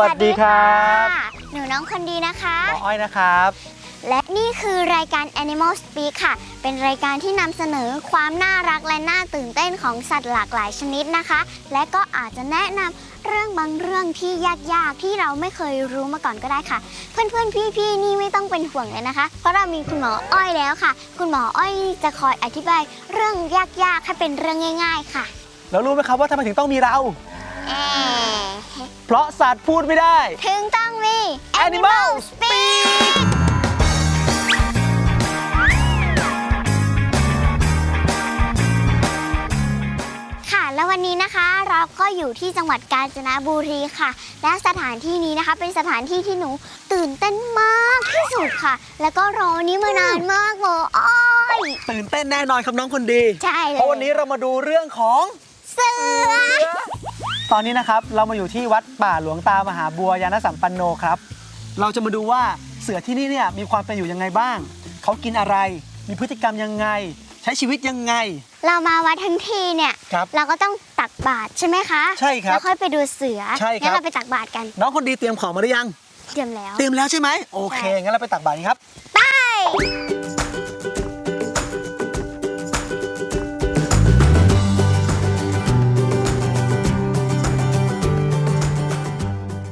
วัสดีครับค่ะหนูน้องคนดีนะคะหมออ้อยนะครับ และนี่คือรายการ Animal Speak ค่ะ เป็นรายการที่นำเสนอความน่ารักและน่าตื่นเต้นของสัตว์หลากหลายชนิดนะคะ และก็อาจจะแนะนำเรื่องบางเรื่องที่ยากๆ ที่เราไม่เคยรู้มาก่อนก็ได้ค่ะ เพื่อนๆ พี่ๆ นี่ไม่ต้องเป็นห่วงเลยนะคะ เพราะเรามีคุณหมออ้อยแล้วค่ะ คุณหมออ้อยจะคอยอธิบายเรื่องยากๆให้เป็นเรื่องง่าย ๆ ค่ะ แล้วรู้ไหมครับว่าทำไมถึงต้องมีเราเอ๊ะ เพราะสัตว์พูดไม่ได้ ถึงต้องมี Animal Speak ค่ะ แล้ววันนี้นะคะเราก็อยู่ที่จังหวัดกาญจนบุรีค่ะ และสถานที่นี้นะคะเป็นสถานที่ที่หนูตื่นเต้นมากที่สุดค่ะ แล้วก็รอวันนี้มานานมากเลยอ้อยตื่นเต้นแน่นอนครับน้องคนดี ใช่เลยเพราะวันนี้เรามาดูเรื่องของ เสือ ตอนนี้นะครับเรามาอยู่ที่วัดป่าหลวงตามหาบัวยานสัมปันโนครับ เราจะมาดูว่าเสือที่นี่เนี่ยมีความเป็นอยู่ยังไงบ้าง เขากินอะไร มีพฤติกรรมยังไง ใช้ชีวิตยังไง เรามาวัดทั้งทีเนี่ยครับ เราก็ต้องตักบาตรใช่ไหมคะใช่ครับแล้วค่อยไปดูเสือใช่ครับ งั้นเราไปตักบาตรกันน้องคนดีเตรียมของมาหรือยัง เตรียมแล้ว เตรียมแล้วใช่ไหมโอเคใช่งั้นเราไปตักบาตรกันครับ ไป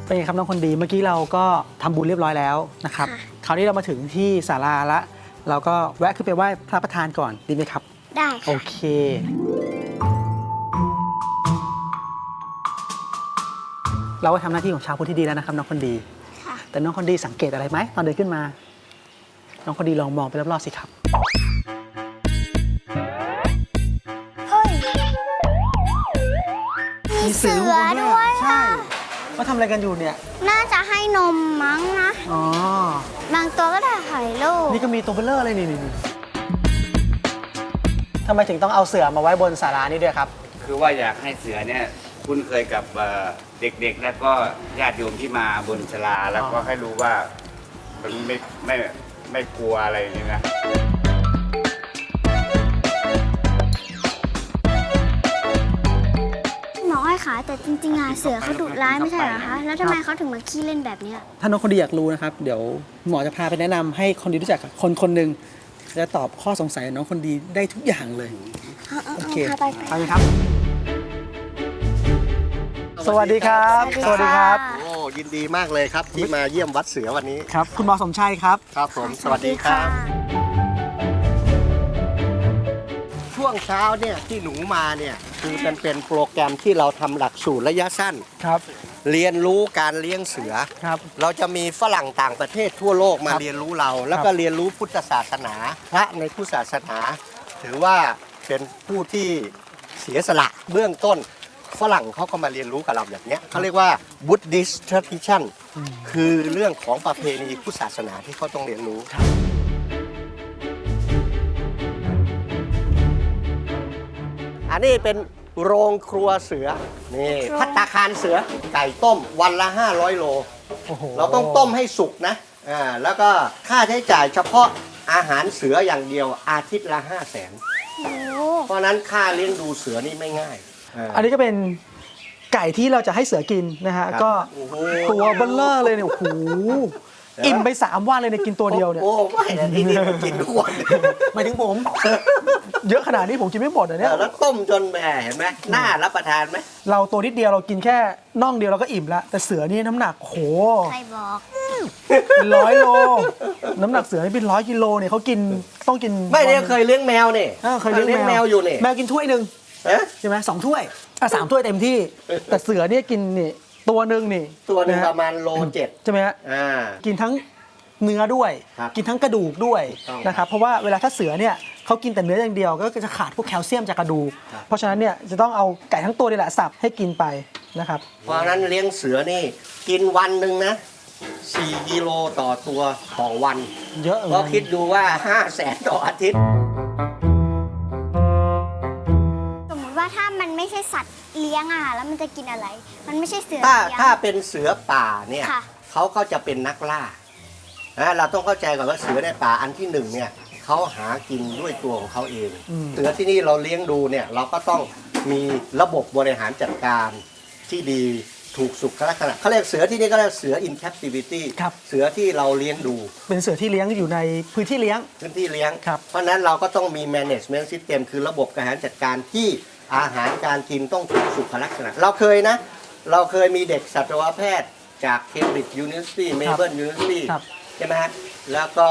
เป็นไงครับน้องคนดีเมื่อกี้เราก็ทำบุญเรียบร้อยแล้วนะครับคราวนี้เรามาถึงที่ศาลาละ เราก็แวะขึ้นไปไหว้พระประธานก่อนดีไหมครับ ได้โอค่ะเค เราก็ทำหน้าที่ของชาวพุทธที่ดีแล้วนะครับน้องคนดี ค่ะ แต่น้องคนดีสังเกตอะไรไหมตอนเดินขึ้นมา น้องคนดีลองมองไปรอบๆสิครับ เฮ้ย มีเสือด้วย ใช่ค่ะ ว่าทำอะไรกันอยู่เนี่ย น่าจะให้นมมั้งนะ อ๋อ บางตัวก็ได้ไข่ลูก นี่ก็มีตัวเบลเลอร์เลยนี่นี่นี่ทำไมถึงต้องเอาเสือมาไว้บนศาลานี้ด้วยครับ คือว่าอยากให้เสือเนี่ยคุ้นเคยกับเอ่อเด็กๆ แล้วก็ญาติโยมที่มาบนชลาแล้วก็ให้รู้ว่ามันไม่ไม่ไม่กลัวอะไรอย่างนี้นะ คะแต่จริงๆอะเสือเขาดุร้ายไม่ใช่เหรอคะ แล้วทำไมเขาถึงมาขี้เล่นแบบเนี้ยถ้าน้องคนดีอยากรู้นะครับ เดี๋ยวหมอจะพาไปแนะนำให้คนดีรู้จักกับคนคนหนึ่งจะตอบข้อสงสัยของน้องคนดีได้ทุกอย่างเลย เอาเอาโอเอาเค พาไปไปไหมครับ สวัสดีครับ สวัสดีค่ะโอ้ยินดีมากเลยครับที่มาเยี่ยมวัดเสือวันนี้ ครับ คุณหมอสมชัยครับ ครับผม สวัสดีครับช่ วงเช้าเนี่ยที่หนูมาเนี่ยคือเป็นเป็นโปรแกรมที่เราทำหลักสูตรระยะสั้น ครับ เรียนรู้การเลี้ยงเสือ ครับ เราจะมีฝรั่งต่างประเทศทั่วโลกมาครับเรียนรู้เรา แล้วก็เรียนรู้พุทธศาสนา พระในพุทธศาสนา ถือว่าเป็นผู้ที่เสียสละเบื้องต้นฝรั่งเขาก็มาเรียนรู้กับเราอย่างเนี้ยเขาเรียกว่า Buddhist tradition คือเรื่องของประเพณีพุทธศาสนาที่เขาต้องเรียนรู้ อันนี้เป็นโรงครัวเสือ นี่พัตตาคารเสือ ไก่ต้มวันละ 500 โลโอ้โหเราต้องต้มให้สุกนะ อ่า แล้วก็ค่าใช้จ่ายเฉพาะอาหารเสืออย่างเดียวอาทิตย์ละ 5 0 0แสนโอ้เพราะฉะนั้นค่าเลี้ยงดูเสือนี่ไม่ง่ายาอันนี้ก็เป็นไก่ที่เราจะให้เสือกินนะฮะครับก็โอ้โหตัวเบลเลอร์เลยเนี่ย โอ้โห อิ่มไป3วันเลยเนี่ยกินตัวเดียวเนี่ย โอ้ไม่แต่ที่นี่ผมกินทุกวันหมายถึงผมเยอะขนาดนี้ผมกินไม่หมดอะเนี่ย แล้วต้มจนแหมเห็นไหมน่ารับประทานไหมเราตัวนิดเดียวเรากินแค่น่องเดียวเราก็อิ่มแล้วแต่เสือนี่น้ำหนักโหใครบอก เป็นร้อยโล น้ำหนักเสือนี่เป็นร้อยกิโลเนี่ยเขากินต้องกินไม่ได้วันหนึ่งเคยเลี้ยงแมวนี่เออเคยเลี้ยงแมวอยู่นี่แมวกินถ้วยหนึ่งเอ๊ะใช่ไหมสองถ้วยอะสามถ้วยเต็มที่ แต่เสือเนี่ยกินนี่ ตัวหนึ่งนี่ตัวหนึงะฮะประมาณโลเจ็ดใช่ไหมฮะอ่า กินทั้งเนื้อด้วย ครับกินทั้งกระดูกด้วยถูกต้องนะครับเพราะว่าเวลาถ้าเสือเนี่ยเขากินแต่เนื้ออย่างเดียวก็จะขาดพวกแคลเซียมจากกระดูกครับ เพราะฉะนั้นเนี่ยจะต้องเอาไก่ทั้งตัวนี่แหละสับให้กินไปนะครับเพราะฉะนั้นเลี้ยงเสือนี่ กินวันหนึ่งนะ4กิโลต่อตัวต่อวัน เยอะเหมือนก็กันคิดดูว่า 5 0 0แสนต่ออาทิตย์ สมมุติว่าถ้ามันไม่ใช่สัตว์เลี้ยงอะค่ะแล้วมันจะกินอะไร มันไม่ใช่เสือถ้าเลี้ยง ถ้าเป็นเสือป่าเนี่ยค่ะ เขาก็จะเป็นนักล่านะเราต้องเข้าใจก่อนว่าเสือในป่าอันที่หนึ่งเนี่ยเขาหากินด้วยตัวของเขาเอง อืม เสือที่นี่เราเลี้ยงดูเนี่ยเราก็ต้องมีระบบบริหารจัดการที่ดีถูกสุขลักษณะเขาเรียกเสือที่นี่ก็เรียกเสือ in captivity ครับ เสือที่เราเลี้ยงดู เป็นเสือที่เลี้ยงอยู่ในพื้นที่เลี้ยง พื้นที่เลี้ยง ครับเพราะฉะนั้นเราก็ต้องมี management system คือระบบการบริหารจัดการที่ อาหารการกินต้องถูกสุขลักษณะ เราเคยนะ เราเคยมีเด็กสัตวแพทย์จาก Cambridge University Melbourne University ครับ ใช่ไหมฮะแล้วก็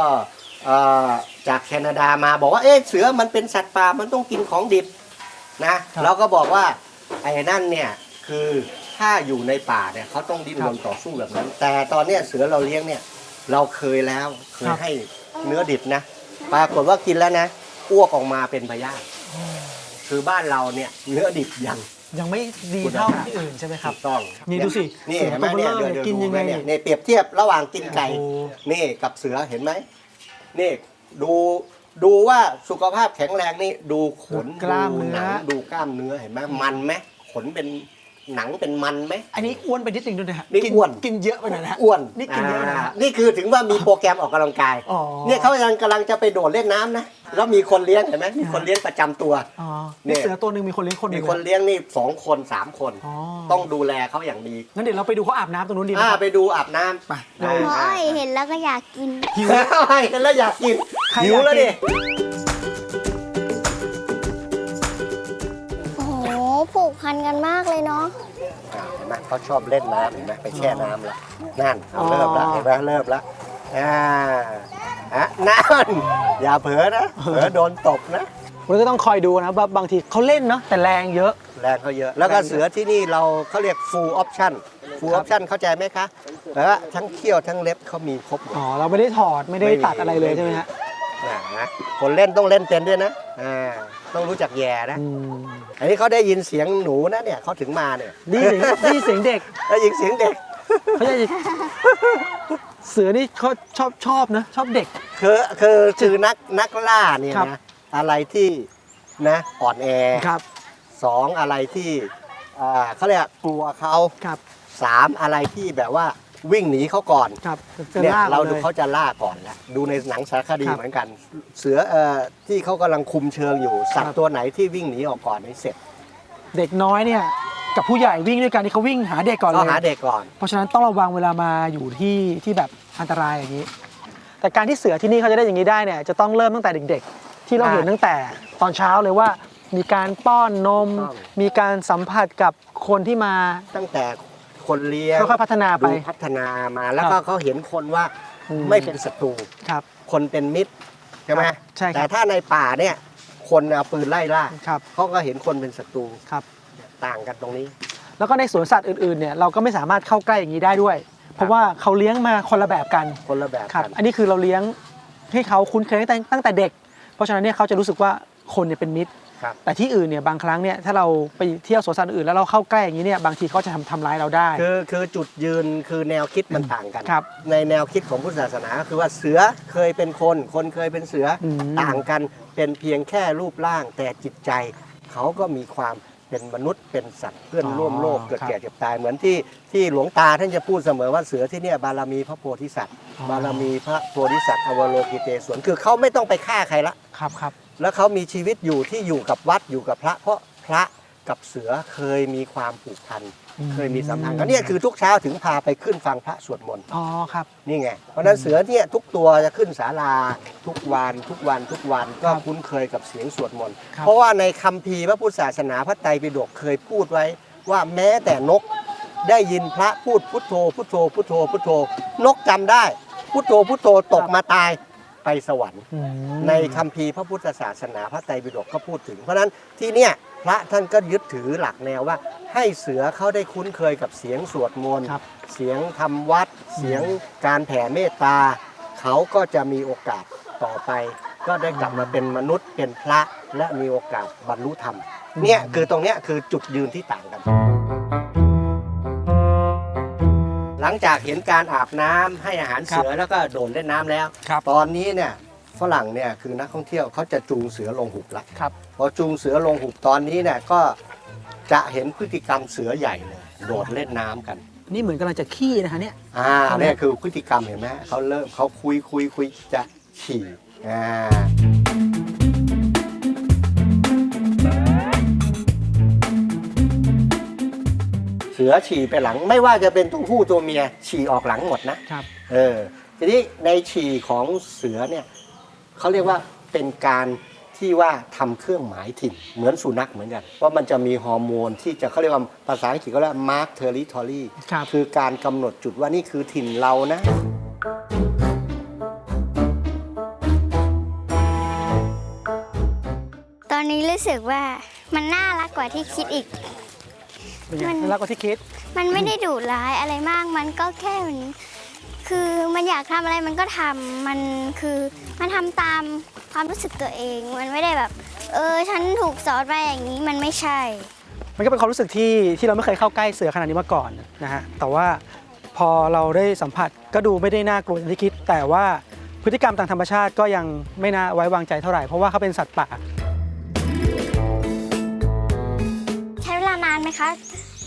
เอ่อจากแคนาดามาบอกว่าเอ๊ะเสือมันเป็นสัตว์ป่ามันต้องกินของดิบนะครับเราก็บอกว่าไอ้นั่นเนี่ยคือถ้าอยู่ในป่าเนี่ยเขาต้องดิ้นครัรบนต่อสู้แบบนั้น แต่ตอนเนี้ยเสือเราเลี้ยงเนี่ยเราเคยแล้วเคคยรับ ให้เนื้อดิบนะ ปรากฏว่ากินแล้วนะอ้วกออกมาเป็นพยาธิ คือบ้านเราเนี่ยเนื้อดิบยังยังไม่ดีเท่าที่อื่นใช่ไหมครับถูกต้องนี่ดูสินี่เสือเห็นไหมตัวเบลเนี่ยอเดี๋ยวกินยังไงเนี่ยเนี่ยเปรียบเทียบระหว่างกินไก่โอ้นี่กับเสือเห็นไหมนี่ดูดูว่าสุขภาพแข็งแรงนี่ดูขนกล้ามเนื้อดูหงดูกล้ามเนื้อเห็นไหมมันไหมขนเป็น หนังเป็นมันไหม อันนี้อ้วนไปนิดนึงด้วยนะฮะนี่กิอ้วน กินเยอะไปหน่อยนะฮะอ้วนนี่กินเยอะนะานี่คือถึงว่ามีโปรแกรมออกกำลังกาย อ๋อ เนี่ยเขากำลังกำลังจะไปโดดเล่นน้ำนะ แล้วมีคนเลี้ยงเห็นไหมมีคนเลี้ยงประจำตัว อ๋อเนี่นี่ยเสือตัวหนึ่งมีคนเลี้ยงคนหมีนึ่ง คนเลี้ยงนี่สองคนสามคน อ๋อ ต้องดูแลเขาอย่างดีงั้นเดี๋ยวเราไปดูเขาอาบน้ำตรงนู้นดีไหมอ่าครับ ไปดูอาบน้ำไปอ่าหมออ้อยเห็นแล้วก็อยากกิน หิวเห็นแล้วอยากกินใครหิวอยากแล้วกิดิ ผูกพันกันมากเลยเนาะอ่าเห็นไหมเขาชอบเล่นน้ำเห็นไหมไปแช่น้ำแล้วนั่นเอาเริ่มแล้วเห็นไหมเริ่มแล้วอ่าอะนั่นอย่าเผลอนะเผลอโดนตบนะวันนี้ก็ต้องคอยดูนะว่าบางทีเขาเล่นเนาะแต่แรงเยอะ แรงเขาเยอะ แล้วก็เสือที่นี่เราเขาเรียก full option full option เข้าใจไหมคะแล้วาทั้งเขี้ยวทั้งเล็บเขามีครบหมด อ๋อเราไม่ได้ถอดไม่ได้ไม่มี ตัดอะไรเลยใช่ไหมฮะ นะนะคนเล่นต้องเล่นเป็นด้วยนะอ่า ต้องรู้จักแย่นะอืมอันนี้เขาได้ยินเสียงหนูนะเนี่ยเขาถึงมาเนี่ยนี่เสียงนี่เสียงเด็กได้ยินเสียงเด็กเขาจะเสือนี่เขาชอบชอบนะ ชอบเด็ก คือคือคือนักนักล่าเนี่ยครับ นะอะไรที่นะอ่อนแอครับสองอะไรที่อ่าเขาเรียกกลัวเขาครับสามอะไรที่แบบว่า วิ่งหนีเขาก่อนครับจะเนี่ยล่าเราเลดูยเขาจะล่าก่อนแล้วดูในหนังสารคดีครับเหมือนกัน เสือเอ่อที่เขากำลังคุมเชิงอยู่สัตครัว์บ ตัวไหนที่วิ่งหนีออกก่อนนี่เสร็จเด็กน้อยเนี่ยกับผู้ใหญ่วิ่งด้วยกันที่เขาวิ่งหาเด็กก่อนเลก็ยหาเด็กก่อน เพราะฉะนั้นต้องระวังเวลามาอยู่ที่ที่แบบอันตรายอย่างนี้ แต่การที่เสือที่นี่เขาจะได้อย่างนี้ได้เนี่ยจะต้องเริ่มตั้งแต่เด็ก ๆ ที่เราอ่าเห็นตั้งแต่ตอนเช้าเลยว่า มีการป้อนนมถูกต้อง มีการสัมผัสกับคนที่มา ตั้งแต่ คนเลี้ยงค่อยๆพัฒนาไป ดูพัฒนามาแล้วคก็รับเขาเห็นคนว่าอืม ไม่เป็นศัตรูครับ คนเป็นมิตรใช่ไหมครับใช่ครับ แต่ถ้าในป่าเนี่ย คนเอาปืนไล่ล่าครับเขาก็เห็นคนเป็นศัตรูครับ ต่างกันตรงนี้ แล้วก็ในสวนสัตว์อื่นๆเนี่ยเราก็ไม่สามารถเข้าใกล้อย่างนี้ได้ด้วย เพราะว่าเขาเลี้ยงมาคนละแบบกันคนละแบบครับ กันอันนี้คือเราเลี้ยงให้เขาคุ้นเคยตั้งแต่ตั้งแต่เด็ก เพราะฉะนั้นเนี่ยเขาจะรู้สึกว่าคนเนี่ยเป็นมิตร ครับ แต่ที่อื่นเนี่ยบางครั้งเนี่ยถ้าเราไปเที่ยวสวนสัตว์อื่นแล้วเราเข้าใกล้อย่างนี้เนี่ยบางทีเขาจะทำทำร้ายเราได้ คือคือจุดยืนคือแนวคิดมันต่างกัน ครับในแนวคิดของพุทธศาสนาก็คือว่าเสือเคยเป็นคน คนเคยเป็นเสืออม ต่างกันเป็นเพียงแค่รูปร่าง แต่จิตใจเขาก็มีความเป็นมนุษย์เป็นสัตว์เพื่อนร่วมโลกเกิดแก่เจ็บตายเหมือนที่ที่หลวงตาท่านจะพูดเสมอว่าเสือที่เนี่ยบารมีพระโพธิสัตว์ บารมีพระโพธิสัตว์อวโลกิเตศวนคือเขาไม่ต้องไปฆ่าใครละ ครับครับ แล้วเขามีชีวิตอยู่ที่อยู่กับวัดอยู่กับพระ เพราะพระกับเสือเคยมีความผูกพันอืมเคยมีสัมพันธ์กันเนี่ยคือทุกเช้าถึงพาไปขึ้นฟังพระสวดมนต์อ๋อครับนี่ไงเพราะฉะนั้นเสือเนี่ยทุกตัวจะขึ้นศาลาทุกวันทุกวันทุกวันก็ครับคุ้นเคยกับเสียงสวดมนต์ครับเพราะว่าในคัมภีร์พระพุทธศาสนาพระไตรปิฎกเคยพูดไว้ว่าแม้แต่นกได้ยินพระพูดพุทโธพุทโธพุทโธพุทโธนกจำได้ พุทโธพุทโธตกมาตาย ไปสวรรค์ อืมในคัมภีร์พระพุทธศาสนาพระไตรปิฎกก็พูดถึง เพราะฉะนั้นที่เนี่ยพระท่านก็ยึดถือหลักแนวว่า ให้เสือเขาได้คุ้นเคยกับเสียงสวดมนต์ครับ เสียงทำวัด เสียงการแผ่เมตตา เขาก็จะมีโอกาสต่อไป ก็ได้กลับมาเป็นมนุษย์เป็นพระและมีโอกาสบรรลุธรรมเนี่ยคือตรงเนี้ยคือจุดยืนที่ต่างกัน ลังจากเห็นการอาบน้ำให้อาหารเสือแล้วก็โดดเล่นน้ำแล้ว ครับ ตอนนี้เนี่ยฝรั่งเนี่ยคือนักท่องเที่ยวเขาจะจูงเสือลงหุบละครับ พอจูงเสือลงหุบตอนนี้เนี่ยก็จะเห็นพฤติกรรมเสือใหญ่เลยโดดเล่นน้ำกัน นี่เหมือนกำลังจะขี้นะคะเนี่ย อ่าเนี่ยคือพฤติกรรมเห็นไหมเขาเริ่มเขาคุยคุยคุยจะฉี่อ่า เสือฉี่ไปหลัง ไม่ว่าจะเป็นตัวผู้ตัวเมียฉี่ออกหลังหมดนะครับ เออทีนี้ในฉี่ของเสือเนี่ยเขาเรียกว่าเป็นการที่ว่าทำเครื่องหมายถิ่นเหมือนสุนัขเหมือนกันว่ามันจะมีฮอร์โมนที่จะเขาเรียกว่าภาษาอังกฤษเขาเรียกว่า mark territory ครับคือการกำหนดจุดว่านี่คือถิ่นเรานะตอนนี้รู้สึกว่ามันน่ารักกว่าที่คิดอีก เป็นไงมัน น่ารักกว่าที่คิด มันไม่ได้ดุร้ายอะไรมาก มันก็แค่เหมือนคือมันอยากทำอะไรมันก็ทำ มันคือมันทำตามความรู้สึกตัวเอง มันไม่ได้แบบ เออ ฉันถูกสอนมาอย่างนี้ มันไม่ใช่ มันก็เป็นความรู้สึกที่ที่เราไม่เคยเข้าใกล้เสือขนาดนี้มาก่อนนะฮะ แต่ว่าพอเราได้สัมผัสก็ดูไม่ได้น่ากลัวอย่างที่คิด แต่ว่าพฤติกรรมทางธรรมชาติก็ยังไม่น่าไว้วางใจเท่าไหร่ เพราะว่าเขาเป็นสัตว์ป่า ไหมคะ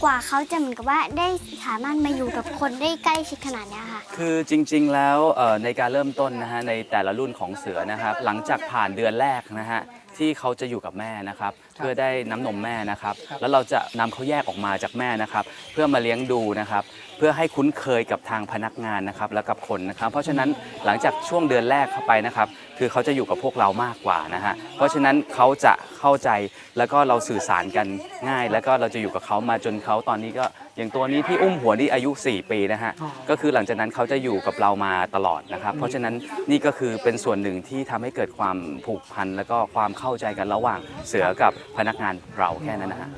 กว่าเขาจะเหมือนกับว่าได้สามารถมาอยู่กับคนได้ใกล้ชิดขนาดเนี้ยค่ะ คือจริงๆแล้วเอ่อในการเริ่มต้นนะฮะในแต่ละรุ่นของเสือนะครับหลังจากผ่านเดือนแรกนะฮะ ที่เขาจะอยู่กับแม่นะครับเพื่อได้น้ำนมแม่นะครับ แล้วเราจะนำเขาแยกออกมาจากแม่นะครับ เพื่อมาเลี้ยงดูนะครับ เพื่อให้คุ้นเคยกับทางพนักงานนะครับและกับคนนะครับ เพราะฉะนั้นหลังจากช่วงเดือนแรกเข้าไปนะครับ คือเขาจะอยู่กับพวกเรามากกว่านะฮะเพราะฉะนั้นเขาจะเข้าใจแล้วก็เราสื่อสารกันง่าย แล้วก็เราจะอยู่กับเขามาจนเขาตอนนี้ก็ อย่างตัวนี้ที่อุ้มหัวนี่อายุ 4 ปีนะฮะอ๋อก็คือหลังจากนั้นเขาจะอยู่กับเรามาตลอดนะครับ เพราะฉะนั้นนี่ก็คือเป็นส่วนหนึ่งที่ทำให้เกิดความผูกพัน แล้วก็ความเข้าใจกันระหว่างเสือกับพนักงานเราแค่นั้นนะฮะ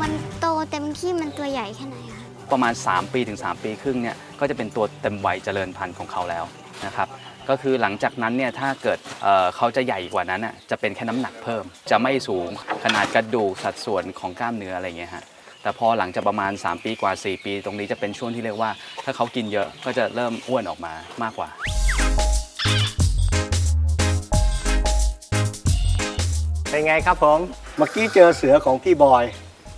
มันโตเต็มที่มันตัวใหญ่แค่ไหนคะประมาณ 3 ปีถึง 3 ปีครึ่งเนี่ยก็จะเป็นตัวเต็มวัยเจริญพันธุ์ของเขาแล้วนะครับ ก็คือหลังจากนั้นเนี่ยถ้าเกิดเอ่อเขาจะใหญ่กว่านั้นน่ะจะเป็นแค่น้ำหนักเพิ่ม จะไม่สูงขนาดกระดูกสัดส่วนของกล้ามเนื้ออะไรเงี้ยฮะแต่พอหลังจากประมาณ 3 ปีกว่า 4 ปี ตรงนี้จะเป็นช่วงที่เรียกว่า ถ้าเขากินเยอะก็จะเริ่มอ้วนออกมามากกว่าเป็นไงครับผมเมื่อกี้เจอเสือของพี่บอย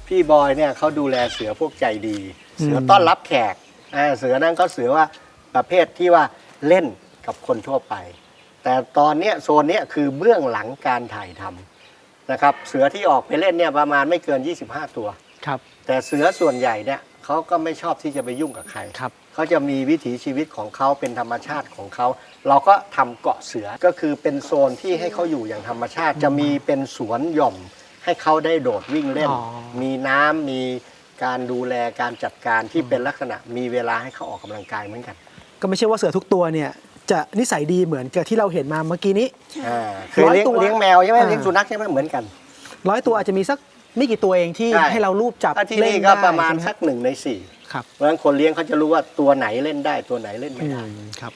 พี่บอยเนี่ยเขาดูแลเสือพวกใจดี เสือต้อนรับแขกอ่าเสือนั่นก็เสือว่าประเภทที่ว่าเล่น กับคนทั่วไป แต่ตอนเนี้ยโซนเนี้ยคือเบื้องหลังการถ่ายทำนะครับเสือที่ออกไปเล่นเนี่ยประมาณไม่เกิน 25 ตัวครับ แต่เสือส่วนใหญ่เนี่ยเขาก็ไม่ชอบที่จะไปยุ่งกับใครครับเขาจะมีวิถีชีวิตของเขาเป็นธรรมชาติของเขา เราก็ทำเกาะเสือก็คือเป็นโซนที่ให้เขาอยู่อย่างธรรมชาติ จะมีเป็นสวนหย่อม ให้เขาได้โดดวิ่งเล่นอ๋อมีน้ำมีการดูแลการจัดการที่เป็นลักษณะมีเวลาให้เขาออกกำลังกายเหมือนกัน ก็ไม่ใช่ว่าเสือทุกตัวเนี่ย จะนิสัยดีเหมือนกับที่เราเห็นมาเมื่อกี้นี้ อ่าเคยเลี้ยงร้อยตัวเลี้ยงแมวใช่ไหมอ่า เลี้ยงสุนัขใช่ไหมเหมือนกัน ร้อยตัวอาจจะมีสักไม่กี่ตัวเองที่ใช่ ให้เรารูปจับถ้าที่เล่นี่นก็ได้ประมาณใช่ไหสักหนึ่งในสี่ครับเพราะฉะนั้นคนเลี้ยงเขาจะรู้ว่าตัวไหนเล่นได้ตัวไหนเล่นไม่อืได้ มครับ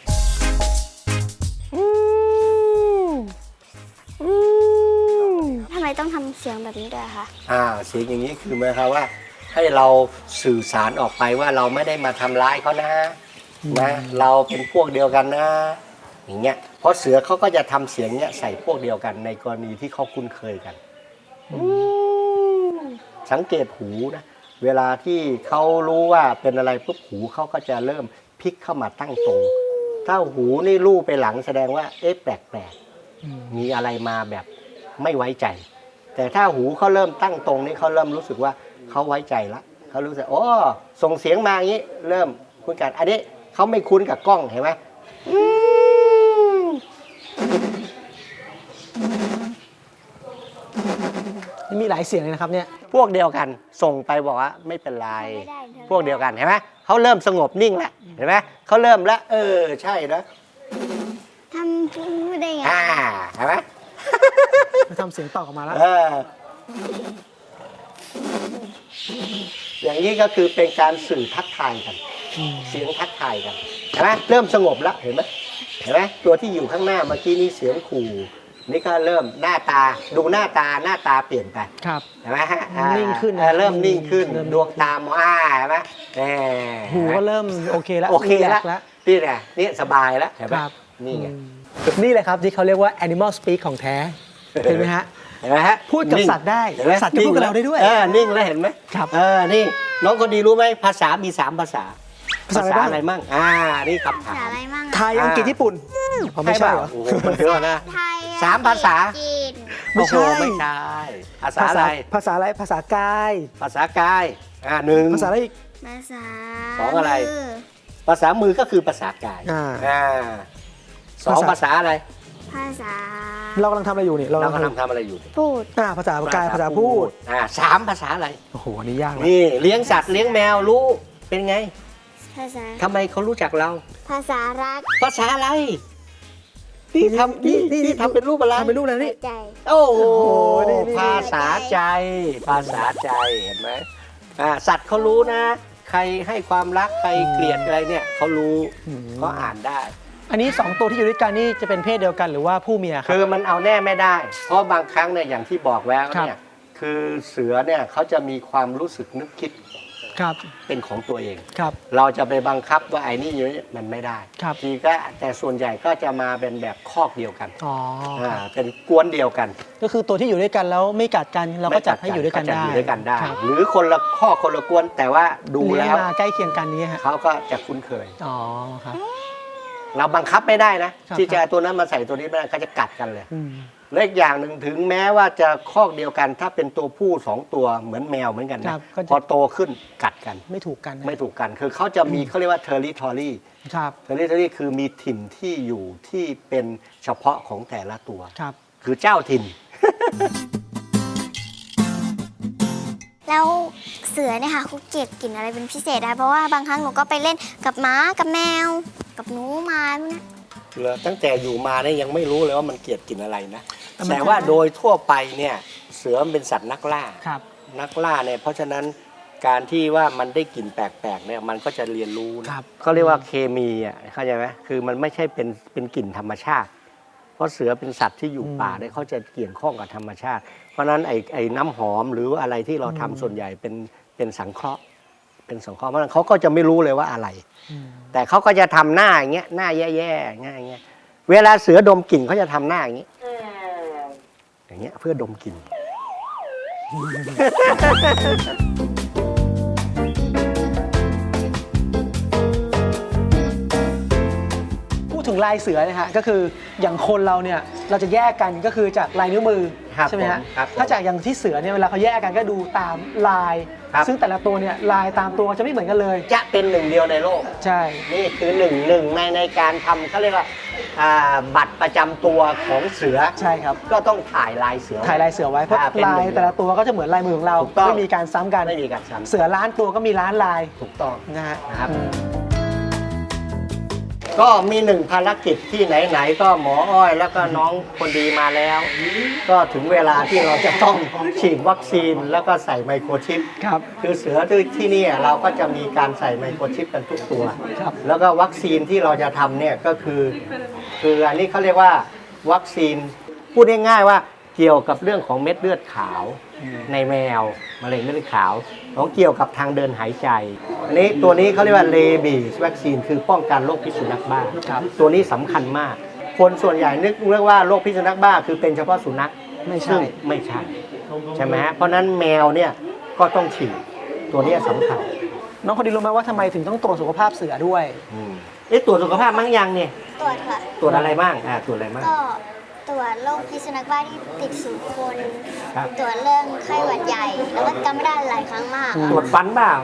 ทำไมต้องทำเสียงแบบนี้ด้วยคะ อ่าเสียงอย่างนี้คือหมายความว่า ให้เราสื่อสารออกไปว่าเราไม่ได้มาทำร้ายเขานะ นะเราเป็นพวกเดียวกันนะ อย่างเงี้ยเพราะเสือเขาก็จะทำเสียงเนี้ยใส่พวกเดียวกันในกรณีที่เขาคุ้นเคยกันสังเกตหูนะเวลาที่เขารู้ว่าเป็นอะไรปุ๊บหูเขาก็จะเริ่มพลิกเข้ามาตั้งตรง ถ้าหูนี่ลู่ไปหลังแสดงว่า เอ๊ะแปลกๆมีอะไรมาแบบไม่ไว้ใจ แต่ถ้าหูเขาเริ่มตั้งตรงนี่เขาเริ่มรู้สึกว่าเขาไว้ใจละเขารู้สึกโอ้ส่งเสียงมาอย่างนี้ เริ่มคุ้นกันอันนี้ เขาไม่คุ้นกับกล้องเห็นไหมอืมนี่มีหลายเสียงเลยนะครับเนี่ยพวกเดียวกันส่งไปบอกว่าไม่เป็นไรไม่ได้ธอพวกเดียวกันเห็นไหมเขาเริ่มสงบนิ่งแล้วเห็นไหมเขาเริ่มแล้วเออใช่นะทำพูดได้ไงอ่าเห็นไหมทำเสียงตอบออกมาแล้วเอออย่างนี้ก็คือเป็นการสื่อทักทายกัน เสียงทักทายกันเห็นไหมเริ่มสงบแล้วเห็นไหมเห็นไหมตัวที่อยู่ข้างหน้าเมื่อกี้นี่เสียงขู่นี่ก็เริ่มหน้าตาดูหน้าตาหน้าตาเปลี่ยนไปครับเห็นไหมฮะอ่านิ่งขึ้นเออเริ่มนิ่งขึ้น เริ่ม ดวงตามองอ้าเห็นไหมแหมหูก็เริ่มโอเคแล้วโอเคแล้วรีกซ์แล้ว นี่ไงนี่สบายแล้วเห็นไหมครับ นี่ไงอืมนี่แหละครับที่เขาเรียกว่า animal speak ของแท้ เห็นไหมฮะ เห็นไหมฮะพูดกับนิ่งสัตว์ได้เห็นไหมสัตว์จะพูดกับเราได้ด้วยเออนิ่งแล้วเห็นไหมครับ เออนี่น้องคนดีรู้ไหมภาษามีสามภาษา ภาษาอะไรบ้างอะไรมั่งอ่า นี่คำภาถาษาม อะไรมั่งไทอะยอังกฤษญี่ปุ่นอ๋อไม่ใช่เหรอ โอ้โหมันเยอะนะ ไทยสามภาษา จีนไม่ใช่ โอ้โหไม่ใช่ภาษาอะไร ภาษาอะไรภาษากาย ภาษากาย อ่าหนึ่ง ภาษาอะไรอีก ภาษาสองอะไร มืภาษามือก็คือภาษากายอ่าอ่าสองภาภาษาษาอะไร ภาษาเรากำลังทำอะไรอยู่นี่เราเรากำลังกำลังทำอะไรอยู่พูดอ่าภาษากายภาษาพูดอ่าสามภาษาอะไร โอ้โหอันนี้ยากนะนี่เลี้ยงสัตว์เลี้ยงแมวรู้เป็นไง ภาษา ทำไมเขารู้จักเรา ภาษารักภาษาอะไร นี่ทำนี่นี่ทำเป็นรูปอะไร ทำเป็นรูปอะไรหันี่ วใจโอ้โหนี่นี่ ภาษาใจ ภาษาใจ เห็นไหมอ่าสัตว์เขารู้นะ ใครให้ความรัก ใครเกลียดอะไรเนี่ย เขารู้เขาอ่านได้ อันนี้สองตัวที่อยู่ด้วยกันนี่จะเป็นเพศเดียวกันหรือว่าผู้เมียครับ คือมันเอาแน่ไม่ได้ เพราะบางครั้งเนี่ยอย่างที่บอกแล้วเนี่ย คือเสือเนี่ยเขาจะมีความรู้สึกนึกคิด ครับเป็นของตัวเอง ครับ เราจะไปบังคับว่าไอ้นี่อยู่นี่มันไม่ได้ครับ ทีก็แต่ส่วนใหญ่ก็จะมาเป็นแบบคอกเดียวกันอ๋ออ่าเป็นกวนเดียวกันก็คือตัวที่อยู่ด้วยกันแล้วไม่กัดกันเราก็จัดให้อยู่ด้วยกันจะได้อยู่ด้วยกันได้ ครับหรือคนละข้อคนละกวนแต่ว่าดูเลี้ยงแล้วมาใกล้เคียงกันนี้ฮะเขาก็จะคุ้นเคย อ๋อครับ เราบังคับไม่ได้นะ ครับ ที่จะเอาตัวนั้นมาใส่ตัวนี้ไม่ได้เขาจะกัดกันเลย อืม และอีกอย่างหนึ่งถึงแม้ว่าจะคอกเดียวกัน ถ้าเป็นตัวผู้สองตัวเหมือนแมวเหมือนกันครันะบก็จะ พอโตขึ้นกัดกัน ไม่ถูกกันนะไม่ถูกกัน คือเขาจะมีเขาเรียกว่า territory ครับ territory คือมีถิ่นที่อยู่ที่เป็นเฉพาะของแต่ละตัว ครับ คือเจ้าถิ่น แล้วเสือเนี่ยค่ะคุกเก็บกลิ่นอะไรเป็นพิเศษได้เพราะว่าบางครั้งหนูก็ไปเล่นกับม้ากับแมว กับหนูมาพวกเนี้ยเหรอตั้งแต่อยู่มาเนี่ยยังไม่รู้เลยว่ามันเกลียดกินอะไรนะ แต่มันแต่ว่าโดยทั่วไปเนี่ยเสือมันเป็นสัตว์นักล่า ครับ นักล่าเนี่ยเพราะฉะนั้นการที่ว่ามันได้กลิ่นแปลกๆเนี่ยมันก็จะเรียนรู้นะครับ เขาเรียกว่าเคมีอะเข้าใจไหมคือมันไม่ใช่เป็นเป็นกลิ่นธรรมชาติ เพราะเสือเป็นสัตว์ที่อยู่อืมป่าเนี่ยเขาจะเกี่ยวข้องกับธรรมชาติ เพราะฉะนั้นไอ้ไอ้น้ำหอมหรือว่าอะไรที่เราทำอืมส่วนใหญ่เป็นเป็นสังเคราะห์ เป็นสังเคราะห์เพราะฉะนั้นเขาก็จะไม่รู้เลยว่าอะไรอืมแต่เขาก็จะทำหน้าอย่างเงี้ยหน้าแย่ๆอย่างเงี้ยอย่างเงี้ยเวลาเสือดมกลิ่นเขาจะทำหน้าอย่างงี้ อย่างเงี้ยเพื่อดมกลิ่น พูดถึงลายเสือเนะฮะก็คืออย่างคนเราเนี่ยเราจะแยกกันก็คือจากลายนิ้วมือครับใช่ไหมฮะผมครับผมถ้าจากอย่างที่เสือเนี่ยเวลาเขาแยกกันก็ดูตามลาย ครับ ซึ่งแต่ละตัวเนี่ยลายตามตัวจะไม่เหมือนกันเลย จะเป็นหนึ่งเดียวในโลก ใช่ นี่คือหนึ่งหนึ่งในในการทำเขาเรียกว่า อ่าบัตรประจำตัวของเสือ ใช่ครับ ก็ต้องถ่ายลายเสือ ถ่ายลายเสือไว้เพราะอ่าเป็นลายหนึ่งแต่ละตัวก็จะเหมือนลายมือของเราถูกต้อง ไม่มีการซ้ำกัน ไม่มีการซ้เสือล้านตัวก็มีล้านลายำถูกต้องนะฮะนะครับ อืม ก็มีหนึ่งภารกิจที่ไหนๆก็หมออ้อยแล้วก็น้องคนดีมาแล้ว ก็ถึงเวลาที่เราจะต้องฉีดวัคซีนแล้วก็ใส่ไมโครชิปครับคือเสือที่ที่นี่เราก็จะมีการใส่ไมโครชิปกันทุกตัวครับแล้วก็วัคซีนที่เราจะทำเนี่ยก็คือ คืออันนี้เขาเรียกว่าวัคซีนพูดง่ายๆว่าเกี่ยวกับเรื่องของเม็ดเลือดขาวในแมวมะเร็งเม็ดเลือดขาว ของเกี่ยวกับทางเดินหายใจ อันนี้ตัวนี้เขาเรียกว่าเลบีสวัคซีนคือป้องกันโรคพิษสุนัขบ้าครับตัวนี้สำคัญมาก คนส่วนใหญ่นึกเรื่องว่าโรคพิษสุนัขบ้าคือเป็นเฉพาะสุนัขไม่ใช่ซึ่งไม่ใช่ใช่ไหมฮะเพราะฉะนั้นแมวเนี่ยก็ต้องฉีดตัวเนี้ยสำคัญน้องคนดีรู้ไหมว่าทำไมถึงต้องตรวจสุขภาพเสือด้วยเอ๊ะตรวจสุขภาพมั้งยังเนี่ยตรวจค่ะตรวจอะไรบ้างอ่าตรวจอะไรบ้างก็ ตรวจโรคพิษสุนัขบ้าที่ติดสู่คน ครับ ตรวจเรื่องไข้หวัดใหญ่ แล้วก็จำไม่ได้หลายครั้งมากตรวจฟันเปล่า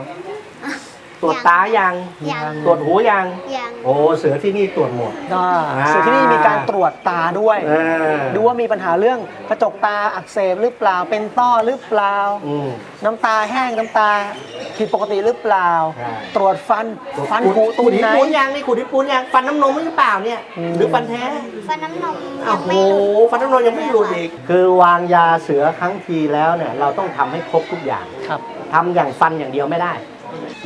ตรวจตายังยัง ตรวจหูยัง ยังโอ้เสือที่นี่ตรวจหมด อ่าเสือที่นี่มีการตรวจตาด้วย เออดูว่ามีปัญหาเรื่องกระจกตาอักเสบหรือเปล่า เป็นต้อหรือเปล่า อืม น้ำตาแห้งน้ำตาผิดปกติหรือเปล่า ใช่ ตรวจฟันฟันผุตุขุนดหินไหนปูนยังนี่ขุดหินปูนยังฟันน้ำนมหรือเปล่าเนี่ย อืม หรือฟันแท้ฟันน้ำนมอ้ายัวงโหไม่หลุดฟันน้ำนมยังไม่หลุดอีกคือวางยาเสือครั้งทีแล้วเนี่ยเราต้องทำให้ครบทุกอย่างครับทำอย่างฟันอย่างเดียวไม่ได้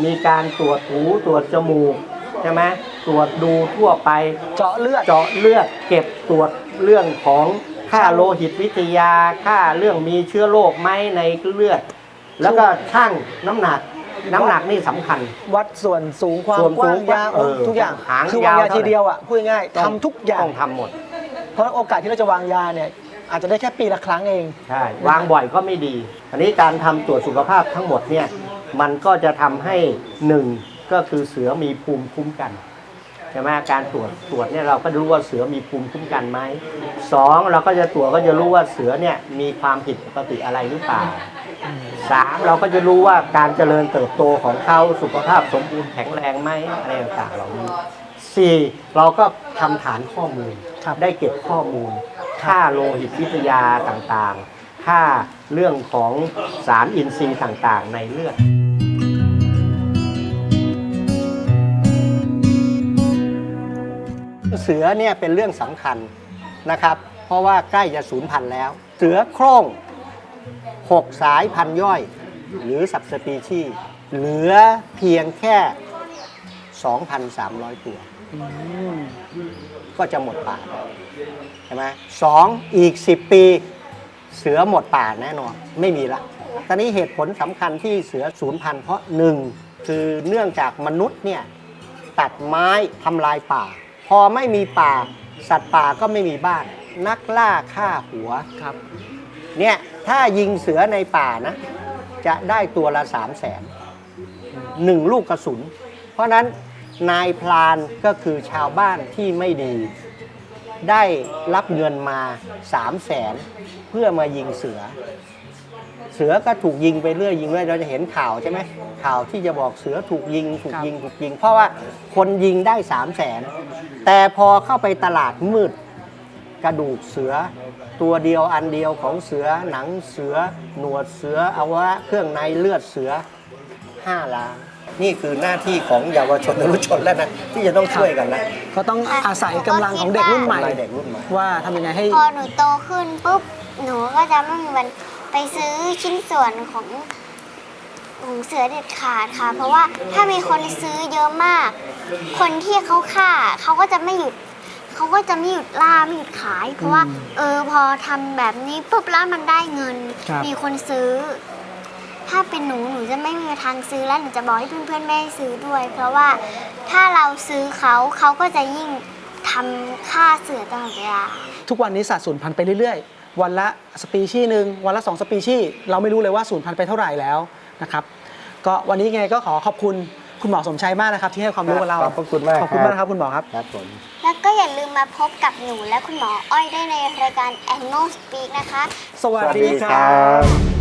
มีการตรวจหูตรวจจมูกใช่ไหมตรวจดูทั่วไปเจาะเลือด เจาะเลือดเก็บตรวจเรื่องของค่าโลหิตวิทยาค่าเรื่องมีเชื้อโรคไหมในเลือด แล้วก็ช่างน้ำหนัก น้ำหนักนี่สำคัญ วัดส่วนสูงความส่วนกสูว้างงยาวเออทุกอย่างหางคือวางยาวยาเท่าไหร่ ทีเดียวอะพูดง่ายๆต้องทำทุกอย่าง ต้องทำหมด เพราะโอกาสที่เราจะวางยาเนี่ยอาจจะได้แค่ปีละครั้งเอง ใช่ วางบ่อยก็ไม่ดี อันนี้การทำตรวจสุขภาพทั้งหมดเนี่ย มันก็จะทำให้หนึ่งก็คือเสือมีภูมิคุ้มกันใช่ไหมการตรวจตรวจเนี่ยเราก็รู้ว่าเสือมีภูมิคุ้มกันไหมสองเราก็จะตรวจก็จะรู้ว่าเสือเนี่ยมีความผิดปกติอะไรหรือเปล่าสามเราก็จะรู้ว่าการเจริญเติบโตของเขาสุขภาพสมบูรณ์แข็งแรงไหมอะไรต่างๆเหล่านี้สี่เราก็ทำฐานข้อมูลครับได้เก็บข้อมูล ค่าโลหิตวิทยาต่างๆ ค่าเรื่องของสารอินทรีย์ต่างๆ ในเลือด เสือเนี่ยเป็นเรื่องสำคัญนะครับ เพราะว่าใกล้จะสูญพันธุ์แล้ว เสือโคร่ง6 สายพันธุ์ย่อย หรือสับสปีชีส์เหลือเพียงแค่ 2,300 ตัว ก็จะหมดป่าใช่ไหมสองอีก 10 ปีเสือหมดป่าแน่นอน ไม่มีละตอนนี้เหตุผลสำคัญที่เสือสูญพันธุ์เพราะหนึ่งคือเนื่องจากมนุษย์เนี่ยตัดไม้ทำลายป่า พอไม่มีป่า สัตว์ป่าก็ไม่มีบ้าน นักล่าฆ่าหัวครับ เนี่ยถ้ายิงเสือในป่านะ จะได้ตัวละสามแสนหนึ่งลูกกระสุน เพราะฉะนั้นนายพลานก็คือชาวบ้านที่ไม่ดี ได้รับเงินมาสามแสนเพื่อมายิงเสือ เสือก็ถูกยิงไปเรื่อยยิงเรื่อยเราจะเห็นข่าวใช่ไหมข่าวที่จะบอกเสือถูกยิงถูกยิงถูกยิง เพราะว่าคนยิงได้สามแสนแต่พอเข้าไปตลาดมืด กระดูกเสือ ตัวเดียวอันเดียวของเสือหนังเสือ หนวดเสืออวัยวะเครื่องในเลือดเสือ5ล้านนี่คือหน้าที่ของเยาวชนและรุ่นชนแล้วนะที่จะต้องช่วยกันนะก็ต้องอาศัยกำลังของเด็กรุ่นใหม่กำลังเด็กรุ่นใหม่ว่าทำยังไงให้ พอหนูโตขึ้นปุ๊บ หนูก็จะไม่มีวันไป ซื้อชิ้นส่วนของของเสือเด็ดขาดค่ะ เพราะว่าถ้ามีคนซื้อเยอะมาก คนที่เขาฆ่าเขาก็จะไม่หยุดเขาก็จะไม่หยุดล่าไม่หยุดขาย เพราะว่า เออพอทำแบบนี้ปุ๊บแล้วมันได้เงิน ครับ มีคนซื้อ ถ้าเป็นหนูหนูจะไม่มีทางซื้อแล้วหนูจะบอกให้เพื่อนๆไม่ให้ซื้อด้วย เพราะว่าถ้าเราซื้อเขาเขาก็จะยิ่งทำฆ่าเสือตลอดเวลาทุกวันนี้สัตว์สูญพันธุ์ไปเรื่อยๆ วันละสปีชีส์หนึ่งวันละ 2 สปีชีส์เราไม่รู้เลยว่าสูญพันธุ์ไปเท่าไหร่แล้วนะครับก็วันนี้ไงก็ขอขอบคุณคุณหมอสมชัยมากนะครับ ที่ให้ความรู้กับเราขอบพระคุณมากขอบคุณครับมากนะครับคุณหมอครับครับผมแล้วก็อย่าลืมมาพบกับหนูและคุณหมออ้อยได้ในรายการ Animal Speak นะคะ สวัสดีครับบ